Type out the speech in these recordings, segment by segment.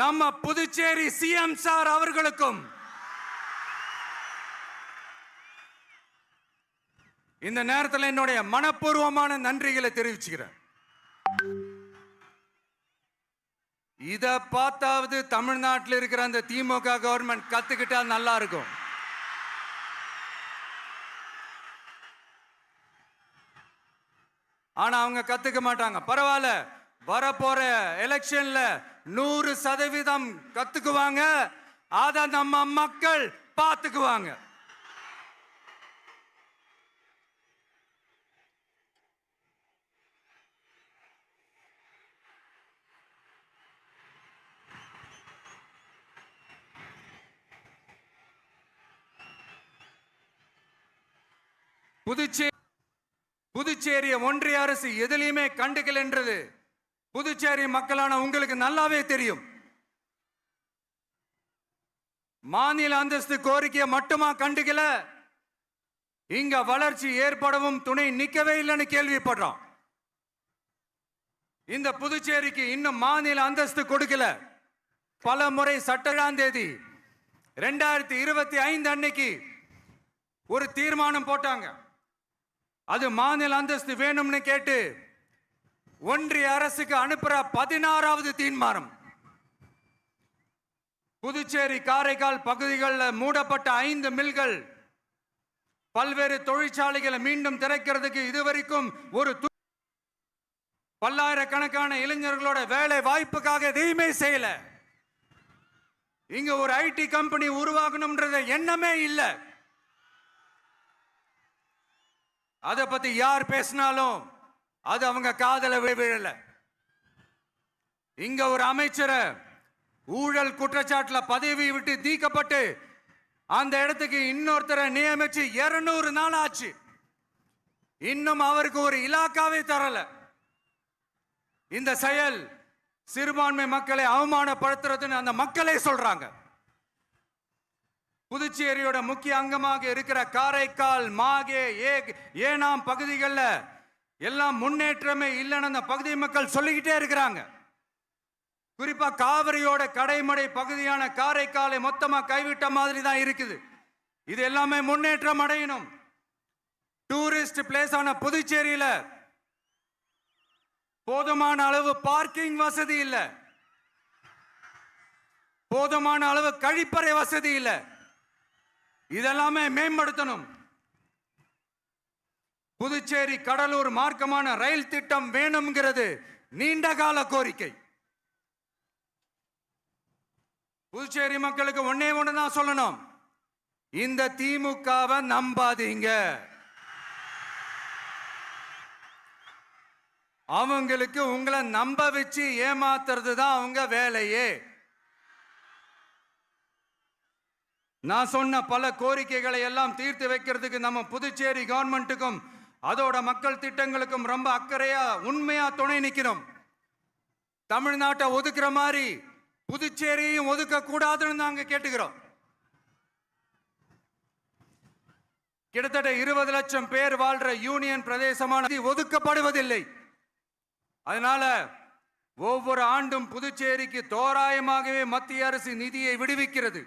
நம்ம Puducherry CM sir அவர்களுக்கும் இந்த நேரத்தில் என்னுடைய மனப்பூர்வமான நன்றிகளை தெரிவிச்சுக்கிறேன். இத பார்த்தாவது தமிழ்நாட்டில் இருக்கிற அந்த திமுக கவர்மெண்ட் கத்துக்கிட்டா நல்லா இருக்கும். ஆனா அவங்க கத்துக்க மாட்டாங்க. பரவாயில்ல வரப்போற எலெக்ஷன்ல நூறு சதவீதம் கத்துக்குவாங்க. அத நம்ம மக்கள் பார்த்துக்குவாங்க. புதுச்சேரி புதுச்சேரிய ஒன்றிய அரசு எதிலையுமே கண்டுகள் என்றது. புதுச்சேரி மக்களான உங்களுக்கு நல்லாவே தெரியும். மாநில அந்தஸ்து கோரிக்கையை மட்டுமா கண்டுக்கல? இங்க வளர்ச்சி ஏற்படவும் துணை நிக்கவே இல்லைன்னு கேள்விப்படுறோம். இந்த புதுச்சேரிக்கு இன்னும் மாநில அந்தஸ்து கொடுக்கல. பல முறை சட்டராம் தேதி ரெண்டாயிரத்தி இருபத்தி ஐந்து அன்னைக்கு ஒரு தீர்மானம் போட்டாங்க. அது மாநில அந்தஸ்து வேணும்னு கேட்டு ஒன்றிய அரசுக்கு அனுப்புற பதினாறாவது தீர்மானம். புதுச்சேரி காரைக்கால் பகுதிகளில் மூடப்பட்ட ஐந்து மில்கள் பல்வேறு தொழிற்சாலைகளை மீண்டும் திறக்கிறதுக்கு இதுவரைக்கும் ஒரு து- பல்லாயிரக்கணக்கான இளைஞர்களோட வேலை வாய்ப்புக்காக எதையுமே செய்யல. இங்க ஒரு ஐடி கம்பெனி உருவாகணும்ன்றது எண்ணமே இல்லை. அதை பத்தி யார் பேசினாலும் அது அவங்க காதல விழல. இங்க ஒரு அமைச்சரை ஊழல் குற்றச்சாட்டுல பதவி விட்டு தீக்கப்பட்டு அந்த இடத்துக்கு இன்னொருத்தரை நியமிச்சு 200 நாள் ஆச்சு. இன்னும் அவருக்கு ஒரு இலாக்காவே தரல. இந்த செயல் சிறுபான்மை மக்களை அவமானப்படுத்துறதுன்னு அந்த மக்களே சொல்றாங்க. புதுச்சேரியோட முக்கிய அங்கமாக இருக்கிற காரைக்கால் மாகே ஏ ஏனாம் பகுதிகளில் எல்லாம் முன்னேற்றமே இல்லைன்னு அந்த பகுதி மக்கள் சொல்லிக்கிட்டே இருக்கிறாங்க. குறிப்பா காவிரியோட கடைமடை பகுதியான காரைக்காலை மொத்தமா கைவிட்ட மாதிரி தான் இருக்குது. இது எல்லாமே முன்னேற்றம் அடையணும். டூரிஸ்ட் பிளேஸ் ஆன புதுச்சேரியில போதுமான அளவு பார்க்கிங் வசதி இல்லை. போதுமான அளவு கழிப்பறை வசதி இல்லை. இதெல்லாமே மேம்படுத்தணும். புதுச்சேரி கடலூர் மார்க்கமான ரயில் திட்டம் வேணுங்கிறது நீண்ட கால கோரிக்கை. புதுச்சேரி மக்களுக்கு ஒன்னே ஒன்று தான் சொல்லணும். இந்த திமுகவை நம்பாதீங்க. அவங்களுக்கு உங்களை நம்ப வச்சு ஏமாத்துறது தான் அவங்க வேலையே. நான் சொன்ன பல கோரிக்கைகளை எல்லாம் தீர்த்து வைக்கிறதுக்கு நம்ம புதுச்சேரி கவர்மெண்ட்டுக்கும் அதோட மக்கள் திட்டங்களுக்கும் ரொம்ப அக்கறையா உண்மையா துணை நிற்கிறோம் தமிழ்நாட்டை ஒதுக்குற மாதிரி புதுச்சேரியும் ஒதுக்க கூடாதுன்னு நாங்க கேட்டுக்கிறோம். கிட்டத்தட்ட இருபது லட்சம் பேர் வாழ்ற யூனியன் பிரதேசமான நிதி ஒதுக்கப்படுவதில்லை. அதனால ஒவ்வொரு ஆண்டும் புதுச்சேரிக்கு தோராயமாகவே மத்திய அரசு நிதியை விடுவிக்கிறது.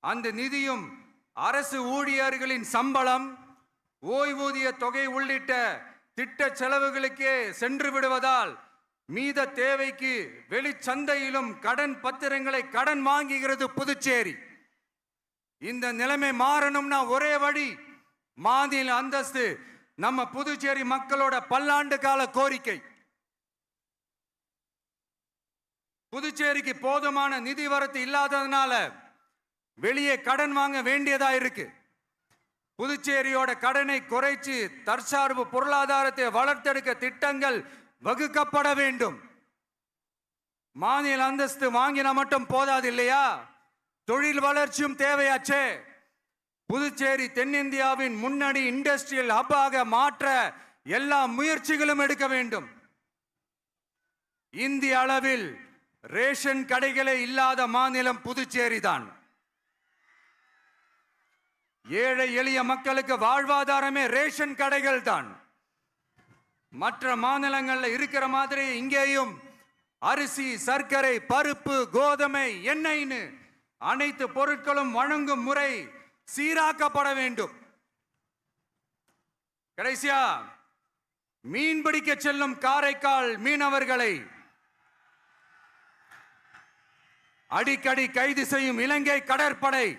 அந்த நிதியும் அரசு ஊழியர்களின் சம்பளம் ஓய்வூதிய தொகை உள்ளிட்ட திட்ட செலவுகளுக்கே சென்று விடுவதால் மீத தேவைக்கு வெளிச்சந்தையிலும் கடன் பத்திரங்களை கடன் வாங்குகிறது புதுச்சேரி. இந்த நிலைமை மாறணும்னா ஒரே வழி மாநில அந்தஸ்து நம்ம புதுச்சேரி மக்களோட பல்லாண்டு கால கோரிக்கை. புதுச்சேரிக்கு போதுமான நிதி வரத்து இல்லாததுனால வெளியே கடன் வாங்க வேண்டியதா இருக்கு. புதுச்சேரியோட கடனை குறைச்சு தற்சார்பு பொருளாதாரத்தை வளர்த்தெடுக்க திட்டங்கள் வகுக்கப்பட வேண்டும். மாநில அந்தஸ்து வாங்கினா மட்டும் போதாது இல்லையா? தொழில் வளர்ச்சியும் தேவையாச்சே. புதுச்சேரி தென்னிந்தியாவின் முன்னணி இண்டஸ்ட்ரியல் ஹப்பாக மாற்ற எல்லா முயற்சிகளும் எடுக்க வேண்டும். இந்திய அளவில் ரேஷன் கடைகளே இல்லாத மாநிலம் புதுச்சேரி தான் ஏழை எளிய மக்களுக்கு வாழ்வாதாரமே ரேஷன் கடைகள் தான் மற்ற மாநிலங்களில் இருக்கிற மாதிரி இங்கேயும் அரிசி சர்க்கரை பருப்பு கோதுமை எண்ணெய்னு அனைத்து பொருட்களும் வழங்கும் முறை சீராக்கப்பட வேண்டும். கடைசியா மீன் பிடிக்க செல்லும் காரைக்கால் மீனவர்களை அடிக்கடி கைது செய்யும் இலங்கை கடற்படை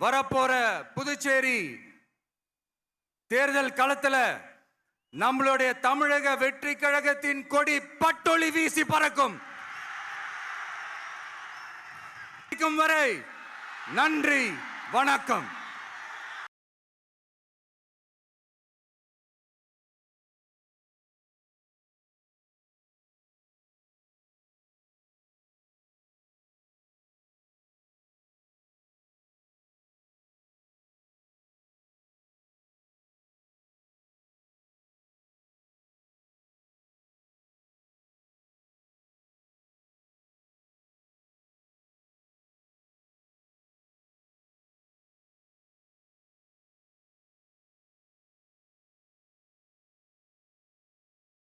வரப்போற புதுச்சேரி தேர்தல் களத்துல நம்மளுடைய தமிழக வெற்றி கழகத்தின் கொடி பட்டொளி வீசி பறக்கும். வரை நன்றி வணக்கம்.